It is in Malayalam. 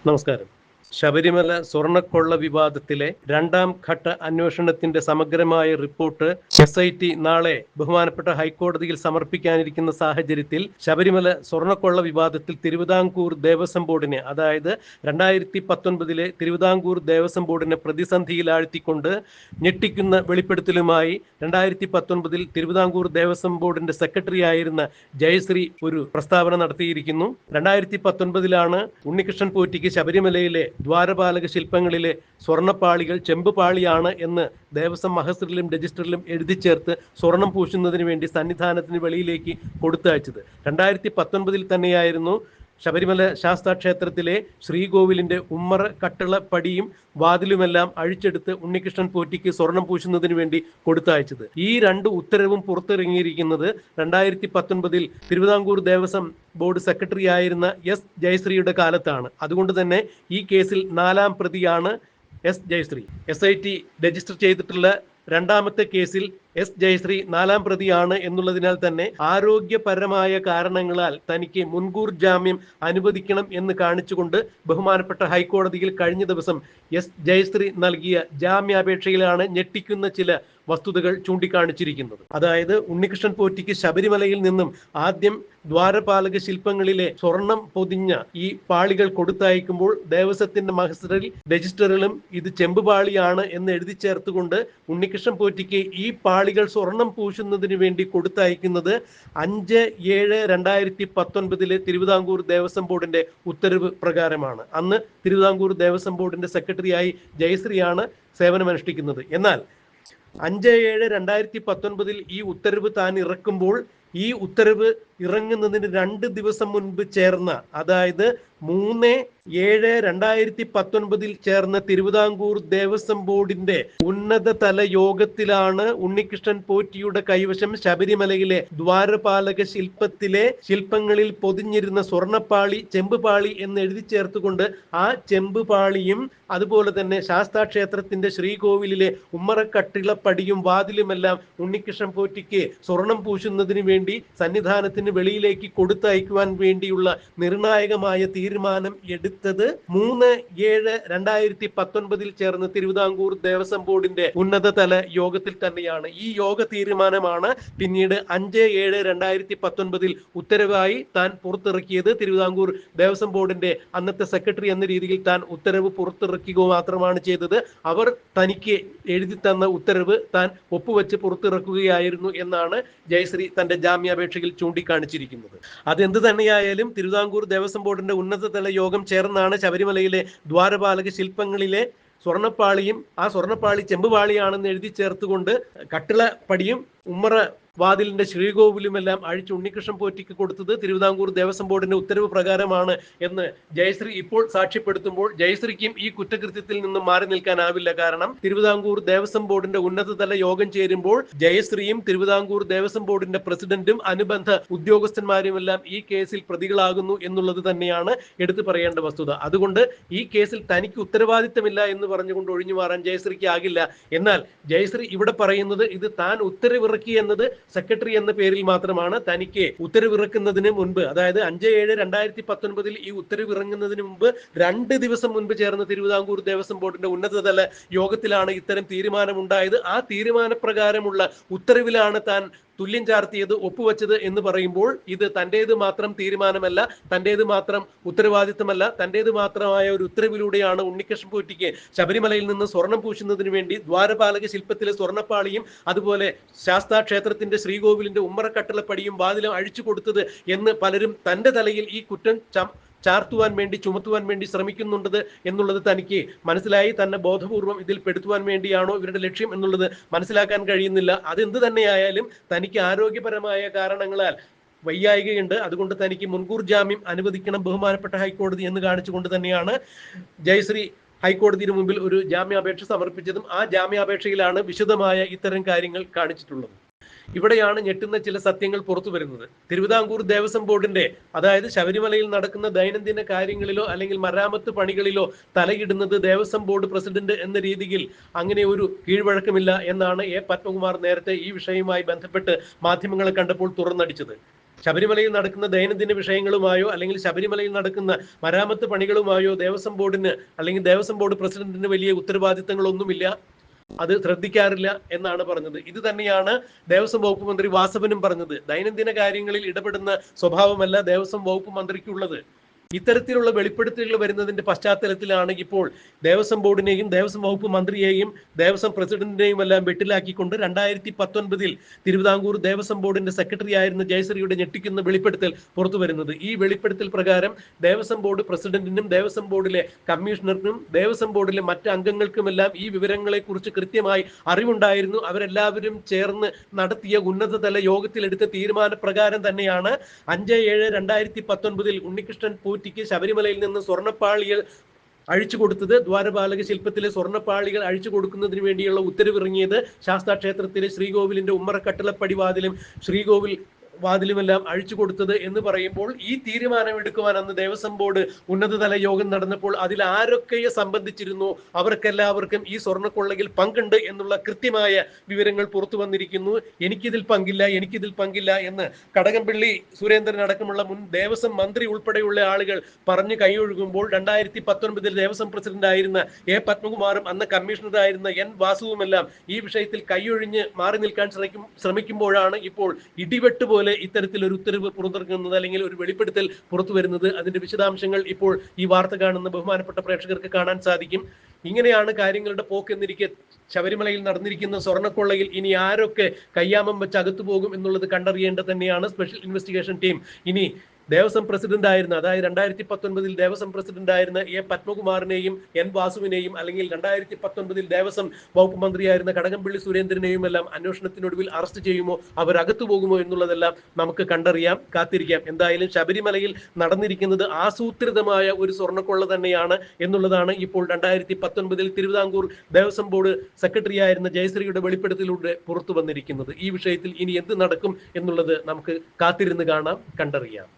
നമസ്കാരം ശബരിമല സ്വർണക്കൊള്ള വിവാദത്തിലെ രണ്ടാം ഘട്ട അന്വേഷണത്തിന്റെ സമഗ്രമായ റിപ്പോർട്ട് എസ് നാളെ ബഹുമാനപ്പെട്ട ഹൈക്കോടതിയിൽ സമർപ്പിക്കാനിരിക്കുന്ന സാഹചര്യത്തിൽ ശബരിമല സ്വർണക്കൊള്ള വിവാദത്തിൽ തിരുവിതാംകൂർ ദേവസ്വം ബോർഡിനെ അതായത് രണ്ടായിരത്തി പത്തൊൻപതിലെ തിരുവിതാംകൂർ ദേവസ്വം ബോർഡിനെ പ്രതിസന്ധിയിലാഴ്ത്തിക്കൊണ്ട് ഞെട്ടിക്കുന്ന വെളിപ്പെടുത്തലുമായി രണ്ടായിരത്തി പത്തൊൻപതിൽ തിരുവിതാംകൂർ ദേവസ്വം ബോർഡിന്റെ സെക്രട്ടറി ആയിരുന്ന ജയശ്രീ ഒരു പ്രസ്താവന നടത്തിയിരിക്കുന്നു. രണ്ടായിരത്തി പത്തൊൻപതിലാണ് ഉണ്ണികൃഷ്ണൻ പോറ്റിക്ക് ശബരിമലയിലെ ദ്വാരപാലക ശില്പങ്ങളിലെ സ്വർണപ്പാളികൾ ചെമ്പുപാളിയാണ് എന്ന് ദേവസ്വം മഹസറിലും രജിസ്റ്ററിലും എഴുതി ചേർത്ത് സ്വർണം പൂശുന്നതിന് വേണ്ടി സന്നിധാനത്തിന് വെളിയിലേക്ക് കൊടുത്തയച്ചത്. രണ്ടായിരത്തി പത്തൊൻപതിൽ തന്നെയായിരുന്നു ശബരിമല ശാസ്താ ക്ഷേത്രത്തിലെ ശ്രീകോവിലിന്റെ ഉമ്മറ കട്ടള പടിയും വാതിലുമെല്ലാം അഴിച്ചെടുത്ത് ഉണ്ണികൃഷ്ണൻ പോറ്റിക്ക് സ്വർണം പൂശുന്നതിന് വേണ്ടി കൊടുത്തയച്ചത്. ഈ രണ്ട് ഉത്തരവും പുറത്തിറങ്ങിയിരിക്കുന്നത് രണ്ടായിരത്തി പത്തൊൻപതിൽ തിരുവിതാംകൂർ ദേവസ്വം ബോർഡ് സെക്രട്ടറി ആയിരുന്ന എസ് ജയശ്രീയുടെ കാലത്താണ്. അതുകൊണ്ട് തന്നെ ഈ കേസിൽ നാലാം പ്രതിയാണ് S Jayashree. S I T register ചെയ്തിട്ടുള്ള രണ്ടാമത്തെ കേസിൽ എസ് ജയശ്രീ നാലാം പ്രതിയാണ് എന്നുള്ളതിനാൽ തന്നെ ആരോഗ്യപരമായ കാരണങ്ങളാൽ തനിക്ക് മുൻകൂർ ജാമ്യം അനുവദിക്കണം എന്ന് കാണിച്ചുകൊണ്ട് ബഹുമാനപ്പെട്ട ഹൈക്കോടതിയിൽ കഴിഞ്ഞ ദിവസം എസ് ജയശ്രീ നൽകിയ ജാമ്യാപേക്ഷയിലാണ് ഞെട്ടിക്കുന്ന ചില വസ്തുതകൾ ചൂണ്ടിക്കാണിച്ചിരിക്കുന്നത്. അതായത് ഉണ്ണികൃഷ്ണൻ പോറ്റിക്ക് ശബരിമലയിൽ നിന്നും ആദ്യം ദ്വാരപാലക ശില്പങ്ങളിലെ സ്വർണം പൊതിഞ്ഞ ഈ പാളികൾ കൊടുത്തയക്കുമ്പോൾ ദേവസ്വത്തിന്റെ മഹസറിൽ രജിസ്റ്ററിലും ഇത് ചെമ്പുപാളിയാണ് എന്ന് എഴുതി ചേർത്തുകൊണ്ട് ഉണ്ണികൃഷ്ണൻ പോറ്റിക്ക് ഈ പാളികൾ സ്വർണം പൂശുന്നതിന് വേണ്ടി കൊടുത്തയക്കുന്നത് അഞ്ച് ഏഴ് രണ്ടായിരത്തി പത്തൊൻപതിലെ തിരുവിതാംകൂർ ദേവസ്വം ബോർഡിന്റെ ഉത്തരവ് പ്രകാരമാണ്. അന്ന് തിരുവിതാംകൂർ ദേവസ്വം ബോർഡിന്റെ സെക്രട്ടറിയായി ജയശ്രീയാണ് സേവനമനുഷ്ഠിക്കുന്നത് എന്നാൽ അഞ്ച് ഏഴ് രണ്ടായിരത്തി പത്തൊൻപതിൽ ഈ ഉത്തരവ് താൻ ഇറക്കുമ്പോൾ ഈ ഉത്തരവ് ഇറങ്ങുന്നതിന് രണ്ട് ദിവസം മുൻപ് ചേർന്ന അതായത് മൂന്ന് ഏഴ് രണ്ടായിരത്തി പത്തൊൻപതിൽ ചേർന്ന തിരുവിതാംകൂർ ദേവസ്വം ബോർഡിന്റെ ഉന്നതതല യോഗത്തിലാണ് ഉണ്ണികൃഷ്ണൻ പോറ്റിയുടെ കൈവശം ശബരിമലയിലെ ദ്വാരപാലക ശില്പത്തിലെ ശില്പങ്ങളിൽ പൊതിഞ്ഞിരുന്ന സ്വർണപ്പാളി ചെമ്പുപാളി എന്ന് എഴുതി ചേർത്തുകൊണ്ട് ആ ചെമ്പുപാളിയും അതുപോലെ തന്നെ ശാസ്താ ക്ഷേത്രത്തിന്റെ ശ്രീകോവിലിലെ ഉമ്മറക്കട്ടിളപ്പടിയും വാതിലുമെല്ലാം ഉണ്ണികൃഷ്ണൻ പോറ്റിക്ക് സ്വർണം പൂശുന്നതിന് വേണ്ടി സന്നിധാനത്തിന് വെളിയിലേക്ക് കൊടുത്തയക്കുവാൻ വേണ്ടിയുള്ള നിർണായകമായ തീരുമാനം എടുത്തത് മൂന്ന് ഏഴ് രണ്ടായിരത്തി പത്തൊൻപതിൽ ചേർന്ന് തിരുവിതാംകൂർ ദേവസ്വം ബോർഡിന്റെ ഉന്നതതല യോഗത്തിൽ തന്നെയാണ് ഈ യോഗ തീരുമാനമാണ് പിന്നീട് അഞ്ച് ഏഴ് രണ്ടായിരത്തി പത്തൊൻപതിൽ ഉത്തരവായി താൻ പുറത്തിറക്കിയത്. തിരുവിതാംകൂർ ദേവസ്വം ബോർഡിന്റെ അന്നത്തെ സെക്രട്ടറി എന്ന രീതിയിൽ താൻ ഉത്തരവ് പുറത്തിറക്കുക മാത്രമാണ് ചെയ്തത്. അവർ തനിക്ക് എഴുതി തന്ന ഉത്തരവ് താൻ ഒപ്പുവെച്ച് പുറത്തിറക്കുകയായിരുന്നു എന്നാണ് ജയശ്രീ തന്റെ ജാമ്യാപേക്ഷയിൽ ചൂണ്ടിക്കാണിച്ചിരിക്കുന്നത് അതെന്ത് തന്നെയായാലും തിരുവിതാംകൂർ ദേവസ്വം ബോർഡിന്റെ ഉന്നതതല യോഗം ചേർന്നാണ് ശബരിമലയിലെ ദ്വാരപാലക ശില്പങ്ങളിലെ സ്വർണപ്പാളിയും ആ സ്വർണപ്പാളി ചെമ്പുപാളിയാണെന്ന് എഴുതി ചേർത്തുകൊണ്ട് കട്ടിള പടിയും ഉമ്മറ വാതിലിന്റെ ശ്രീകോവിലുമെല്ലാം അഴിച്ച് ഉണ്ണികൃഷ്ണൻ പോറ്റിക്ക് കൊടുത്തത് തിരുവിതാംകൂർ ദേവസ്വം ബോർഡിന്റെ ഉത്തരവ് പ്രകാരമാണ് എന്ന് ജയശ്രീ ഇപ്പോൾ സാക്ഷ്യപ്പെടുത്തുമ്പോൾ ജയശ്രീക്കും ഈ കുറ്റകൃത്യത്തിൽ നിന്നും മാറി നിൽക്കാനാവില്ല. കാരണം തിരുവിതാംകൂർ ദേവസ്വം ബോർഡിന്റെ ഉന്നതതല യോഗം ചേരുമ്പോൾ ജയശ്രീയും തിരുവിതാംകൂർ ദേവസ്വം ബോർഡിന്റെ പ്രസിഡന്റും അനുബന്ധ ഉദ്യോഗസ്ഥന്മാരും എല്ലാം ഈ കേസിൽ പ്രതികളാകുന്നു എന്നുള്ളത് തന്നെയാണ് എടുത്തു പറയേണ്ട വസ്തുത. അതുകൊണ്ട് ഈ കേസിൽ തനിക്ക് ഉത്തരവാദിത്തമില്ല എന്ന് പറഞ്ഞുകൊണ്ട് ഒഴിഞ്ഞു മാറാൻ ജയശ്രീക്ക് ആകില്ല. എന്നാൽ ജയശ്രീ ഇവിടെ പറയുന്നത് ഇത് താൻ ഉത്തരവിറക്കി എന്നത് സെക്രട്ടറി എന്ന പേരിൽ മാത്രമാണ് തനിക്ക് ഉത്തരവിറക്കുന്നതിന് മുൻപ് അതായത് അഞ്ച് ഏഴ് രണ്ടായിരത്തി പത്തൊൻപതിൽ ഈ ഉത്തരവിറങ്ങുന്നതിന് മുമ്പ് രണ്ട് ദിവസം മുൻപ് ചേർന്ന തിരുവിതാംകൂർ ദേവസ്വം ബോർഡിന്റെ ഉന്നതതല യോഗത്തിലാണ് ഇത്തരം തീരുമാനമുണ്ടായത്. ആ തീരുമാനപ്രകാരമുള്ള ഉത്തരവിലാണ് താൻ തുല്യം ചാർത്തിയത് ഒപ്പുവെച്ചത് എന്ന് പറയുമ്പോൾ ഇത് തന്റേത് മാത്രം തീരുമാനമല്ല തന്റേത് മാത്രം ഉത്തരവാദിത്തമല്ല തന്റേത് മാത്രമായ ഒരു ഉത്തരവിലൂടെയാണ് ഉണ്ണികൃഷ്ണൻ പോറ്റിക്ക് ശബരിമലയിൽ നിന്ന് സ്വർണം പൂശുന്നതിന് വേണ്ടി ദ്വാരപാലക ശില്പത്തിലെ സ്വർണപ്പാളിയും അതുപോലെ ശാസ്താ ക്ഷേത്രത്തിന്റെ ശ്രീകോവിലിന്റെ ഉമ്മറക്കട്ടളപ്പടിയും വാതിലും അഴിച്ചു കൊടുത്തത് എന്ന് പലരും തന്റെ തലയിൽ ഈ കുറ്റം ചാർത്തുവാൻ വേണ്ടി ചുമത്തുവാൻ വേണ്ടി ശ്രമിക്കുന്നുണ്ടത് എന്നുള്ളത് തനിക്ക് മനസ്സിലായി. തന്നെ ബോധപൂർവം ഇതിൽ പെടുത്തുവാൻ വേണ്ടിയാണോ ഇവരുടെ ലക്ഷ്യം എന്നുള്ളത് മനസ്സിലാക്കാൻ കഴിയുന്നില്ല. അതെന്ത് തന്നെയായാലും തനിക്ക് ആരോഗ്യപരമായ കാരണങ്ങളാൽ വയ്യായികയുണ്ട്. അതുകൊണ്ട് തനിക്ക് മുൻകൂർ ജാമ്യം അനുവദിക്കണം ബഹുമാനപ്പെട്ട ഹൈക്കോടതി എന്ന് കാണിച്ചുകൊണ്ട് തന്നെയാണ് ജയശ്രീ ഹൈക്കോടതിയുടെ മുമ്പിൽ ഒരു ജാമ്യാപേക്ഷ സമർപ്പിച്ചതും ആ ജാമ്യാപേക്ഷയിലാണ് വിശദമായ ഇത്തരം കാര്യങ്ങൾ കാണിച്ചിട്ടുള്ളത്. ഇവിടെയാണ് ഞെട്ടുന്ന ചില സത്യങ്ങൾ പുറത്തു വരുന്നത്. തിരുവിതാംകൂർ ദേവസ്വം ബോർഡിന്റെ അതായത് ശബരിമലയിൽ നടക്കുന്ന ദൈനംദിന കാര്യങ്ങളിലോ അല്ലെങ്കിൽ മരാമത്ത് പണികളിലോ തലയിടുന്നത് ദേവസ്വം ബോർഡ് പ്രസിഡന്റ് എന്ന രീതിയിൽ അങ്ങനെ ഒരു കീഴ്വഴക്കമില്ല എന്നാണ് എ. പത്മകുമാർ നേരത്തെ ഈ വിഷയവുമായി ബന്ധപ്പെട്ട് മാധ്യമങ്ങളെ കണ്ടപ്പോൾ തുറന്നടിച്ചത്. ശബരിമലയിൽ നടക്കുന്ന ദൈനംദിന വിഷയങ്ങളുമായോ അല്ലെങ്കിൽ ശബരിമലയിൽ നടക്കുന്ന മരാമത്ത് പണികളുമായോ ദേവസ്വം ബോർഡിന് അല്ലെങ്കിൽ ദേവസ്വം ബോർഡ് പ്രസിഡന്റിന് വലിയ ഉത്തരവാദിത്തങ്ങളൊന്നുമില്ല. അത് ശ്രദ്ധിക്കാറില്ല എന്നാണ് പറഞ്ഞത്. ഇത് തന്നെയാണ് ദേവസ്വം വകുപ്പ് മന്ത്രി വാസവനും പറഞ്ഞത്. ദൈനംദിന കാര്യങ്ങളിൽ ഇടപെടുന്ന സ്വഭാവമല്ല ദേവസ്വം വകുപ്പ് മന്ത്രിക്കുള്ളത്. ഇത്തരത്തിലുള്ള വെളിപ്പെടുത്തലുകൾ വരുന്നതിന്റെ പശ്ചാത്തലത്തിലാണ് ഇപ്പോൾ ദേവസ്വം ബോർഡിനെയും ദേവസ്വം വകുപ്പ് മന്ത്രിയെയും ദേവസ്വം പ്രസിഡന്റിനെയും എല്ലാം വെട്ടിലാക്കിക്കൊണ്ട് രണ്ടായിരത്തി പത്തൊൻപതിൽ തിരുവിതാംകൂർ ദേവസ്വം ബോർഡിന്റെ സെക്രട്ടറി ആയിരുന്ന ജയശ്രീയുടെ ഞെട്ടിക്കുന്ന വെളിപ്പെടുത്തൽ പുറത്തു വരുന്നത്. ഈ വെളിപ്പെടുത്തൽ പ്രകാരം ദേവസ്വം ബോർഡ് പ്രസിഡന്റിനും ദേവസ്വം ബോർഡിലെ കമ്മീഷണറിനും ദേവസ്വം ബോർഡിലെ മറ്റ് അംഗങ്ങൾക്കുമെല്ലാം ഈ വിവരങ്ങളെക്കുറിച്ച് കൃത്യമായി അറിവുണ്ടായിരുന്നു. അവരെല്ലാവരും ചേർന്ന് നടത്തിയ ഉന്നതതല യോഗത്തിലെടുത്ത തീരുമാനപ്രകാരം തന്നെയാണ് അഞ്ച് ഏഴ് രണ്ടായിരത്തി പത്തൊൻപതിൽ ഉണ്ണികൃഷ്ണൻ പൂറ്റിക്ക് ശബരിമലയിൽ നിന്ന് സ്വർണപ്പാളികൾ അഴിച്ചു കൊടുത്തത് ദ്വാരപാലക ശില്പത്തിലെ സ്വർണപ്പാളികൾ അഴിച്ചു കൊടുക്കുന്നതിന് വേണ്ടിയുള്ള ഉത്തരവിറങ്ങിയത് ശാസ്താ ക്ഷേത്രത്തിലെ ശ്രീകോവിലിന്റെ ഉമ്മറ കട്ടിളപ്പടിവാതിലും ശ്രീകോവിൽ വാതിലുമെല്ലാം അഴിച്ചു കൊടുത്തത് എന്ന് പറയുമ്പോൾ ഈ തീരുമാനം എടുക്കുവാൻ അന്ന് ദേവസ്വം ബോർഡ് ഉന്നതതല യോഗം നടന്നപ്പോൾ അതിൽ ആരൊക്കെയെ സംബന്ധിച്ചിരുന്നു? അവർക്കെല്ലാവർക്കും ഈ സ്വർണക്കൊള്ളയിൽ പങ്കുണ്ട് എന്നുള്ള കൃത്യമായ വിവരങ്ങൾ പുറത്തു വന്നിരിക്കുന്നു. എനിക്കിതിൽ പങ്കില്ല എനിക്കിതിൽ പങ്കില്ല എന്ന് കടകംപള്ളി സുരേന്ദ്രൻ അടക്കമുള്ള മുൻ ദേവസ്വം മന്ത്രി ഉൾപ്പെടെയുള്ള ആളുകൾ പറഞ്ഞു കൈയൊഴുകുമ്പോൾ രണ്ടായിരത്തി പത്തൊൻപതിൽ ദേവസ്വം പ്രസിഡന്റ് ആയിരുന്ന എ പത്മകുമാറും അന്ന് കമ്മീഷണറായിരുന്ന എൻ വാസുവുമെല്ലാം ഈ വിഷയത്തിൽ കൈയൊഴിഞ്ഞ് മാറി നിൽക്കാൻ ശ്രമിക്കും ശ്രമിക്കുമ്പോഴാണ് ഇപ്പോൾ ഇടിവെട്ട് പോലെ ഇത്തരത്തിലൊരു ഉത്തരവ് പുറത്തിറങ്ങുന്നത് അല്ലെങ്കിൽ ഒരു വെളിപ്പെടുത്തൽ പുറത്തു വരുന്നത് അതിന്റെ വിശദാംശങ്ങൾ ഇപ്പോൾ ഈ വാർത്ത കാണുന്ന ബഹുമാനപ്പെട്ട പ്രേക്ഷകർക്ക് കാണാൻ സാധിക്കും. ഇങ്ങനെയാണ് കാര്യങ്ങളുടെ പോക്കെന്നിരിക്കെ ശബരിമലയിൽ നടന്നിരിക്കുന്ന സ്വർണക്കൊള്ളയിൽ ഇനി ആരൊക്കെ കയ്യാമം വെച്ച് അകത്തു പോകും എന്നുള്ളത് കണ്ടറിയേണ്ടത് തന്നെയാണ് സ്പെഷ്യൽ ഇൻവെസ്റ്റിഗേഷൻ ടീം. ഇനി ദേവസ്വം പ്രസിഡന്റ് ആയിരുന്ന അതായത് രണ്ടായിരത്തി പത്തൊൻപതിൽ ദേവസ്വം പ്രസിഡന്റ് ആയിരുന്ന എ പത്മകുമാറിനെയും എൻ വാസുവിനെയും അല്ലെങ്കിൽ രണ്ടായിരത്തി പത്തൊൻപതിൽ ദേവസ്വം വകുപ്പ് മന്ത്രിയായിരുന്ന കടകംപള്ളി സുരേന്ദ്രനെയും എല്ലാം അന്വേഷണത്തിനൊടുവിൽ അറസ്റ്റ് ചെയ്യുമോ അവർ അകത്തു പോകുമോ എന്നുള്ളതെല്ലാം നമുക്ക് കണ്ടറിയാം കാത്തിരിക്കാം. എന്തായാലും ശബരിമലയിൽ നടന്നിരിക്കുന്നത് ആസൂത്രിതമായ ഒരു സ്വർണക്കൊള്ള തന്നെയാണ് എന്നുള്ളതാണ് ഇപ്പോൾ രണ്ടായിരത്തി പത്തൊൻപതിൽ തിരുവിതാംകൂർ ദേവസ്വം ബോർഡ് സെക്രട്ടറി ആയിരുന്ന ജയശ്രീയുടെ വെളിപ്പെടുത്തലിലൂടെ പുറത്തു വന്നിരിക്കുന്നത്. ഈ വിഷയത്തിൽ ഇനി എന്ത് നടക്കും എന്നുള്ളത് നമുക്ക് കാത്തിരുന്ന് കാണാം കണ്ടറിയാം.